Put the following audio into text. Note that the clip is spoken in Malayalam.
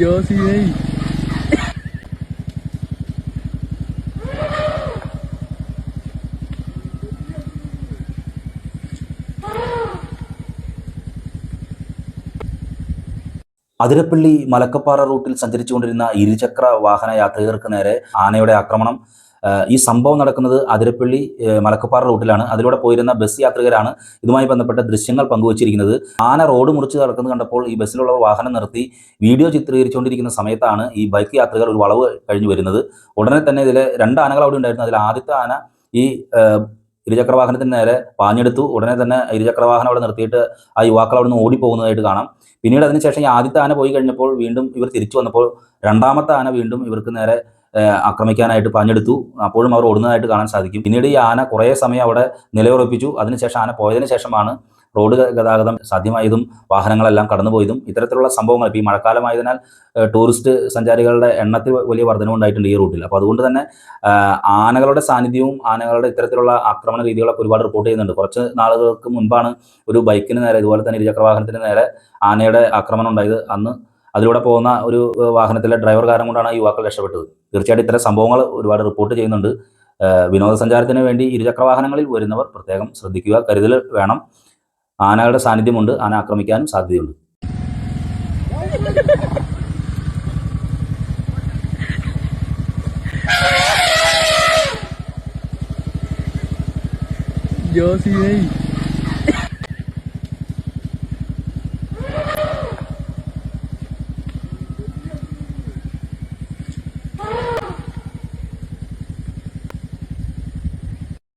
ജോസിനെ അതിരപ്പള്ളി മലക്കപ്പാറ റൂട്ടിൽ സഞ്ചരിച്ചുകൊണ്ടിരുന്ന ഇരുചക്ര വാഹന യാത്രികർക്ക് നേരെ ആനയുടെ ആക്രമണം. ഈ സംഭവം നടക്കുന്നത് അതിരപ്പള്ളി മലക്കപ്പാറ റൂട്ടിലാണ്. അതിലൂടെ പോയിരുന്ന ബസ് യാത്രികരാണ് ഇതുമായി ബന്ധപ്പെട്ട ദൃശ്യങ്ങൾ പങ്കുവച്ചിരിക്കുന്നത്. ആന റോഡ് മുറിച്ച് നടക്കുന്നത് കണ്ടപ്പോൾ ഈ ബസ്സിലുള്ള വാഹനം നിർത്തി വീഡിയോ ചിത്രീകരിച്ചുകൊണ്ടിരിക്കുന്ന സമയത്താണ് ഈ ബൈക്ക് യാത്രികർ ഒരു വളവ് കഴിഞ്ഞു വരുന്നത്. ഉടനെ തന്നെ ഇതിലെ രണ്ട് ആനകൾ അവിടെ ഉണ്ടായിരുന്നു. അതിൽ ആദ്യത്തെ ആന ഈ ഇരുചക്ര വാഹനത്തിന് നേരെ പാഞ്ഞെടുത്തു. ഉടനെ തന്നെ ഇരുചക്ര വാഹനം അവിടെ നിർത്തിയിട്ട് ആ യുവാക്കൾ അവിടെ നിന്ന് ഓടിപ്പോകുന്നതായിട്ട് കാണാം. പിന്നീട് അതിനുശേഷം ഈ ആദ്യത്തെ ആന പോയി കഴിഞ്ഞപ്പോൾ വീണ്ടും ഇവർ തിരിച്ചു വന്നപ്പോൾ രണ്ടാമത്തെ ആന വീണ്ടും ഇവർക്ക് നേരെ ആക്രമിക്കാനായിട്ട് പാഞ്ഞെടുത്തു അപ്പോഴും അവർ ഓടുന്നതായിട്ട് കാണാൻ സാധിക്കും. പിന്നീട് ഈ ആന കുറേ സമയം അവിടെ നിലയുറപ്പിച്ചു. അതിനുശേഷം ആന പോയതിനു ശേഷമാണ് റോഡ് ഗതാഗതം സാധ്യമായതും വാഹനങ്ങളെല്ലാം കടന്നുപോയതും. ഇത്തരത്തിലുള്ള സംഭവങ്ങൾ ഇപ്പോൾ ഈ മഴക്കാലമായതിനാൽ ടൂറിസ്റ്റ് സഞ്ചാരികളുടെ എണ്ണത്തിൽ വലിയ വർധനവ് ഉണ്ടായിട്ടുണ്ട് ഈ റൂട്ടിൽ. അപ്പോൾ അതുകൊണ്ട് തന്നെ ആനകളുടെ സാന്നിധ്യവും ആനകളുടെ ഇത്തരത്തിലുള്ള ആക്രമണ രീതികളൊക്കെ ഒരുപാട് റിപ്പോർട്ട് ചെയ്യുന്നുണ്ട്. കുറച്ച് നാളുകൾക്ക് മുൻപാണ് ഒരു ബൈക്കിന് നേരെ ഇതുപോലെ തന്നെ ഇരുചക്ര വാഹനത്തിന് നേരെ ആനയുടെ ആക്രമണം ഉണ്ടായത്. അന്ന് അതിലൂടെ പോകുന്ന ഒരു വാഹനത്തിലെ ഡ്രൈവർ കാരണം കൊണ്ടാണ് യുവാക്കൾ രക്ഷപ്പെട്ടത്. തീർച്ചയായിട്ടും ഇത്തരം സംഭവങ്ങൾ ഒരുപാട് റിപ്പോർട്ട് ചെയ്യുന്നുണ്ട്. വിനോദസഞ്ചാരത്തിന് വേണ്ടി ഇരുചക്ര വാഹനങ്ങളിൽ വരുന്നവർ പ്രത്യേകം ശ്രദ്ധിക്കുക കരുതൽ വേണം. ആനകളുടെ സാന്നിധ്യമുണ്ട്. ആന ആക്രമിക്കാനും സാധ്യതയുണ്ട്. ജോസിനെ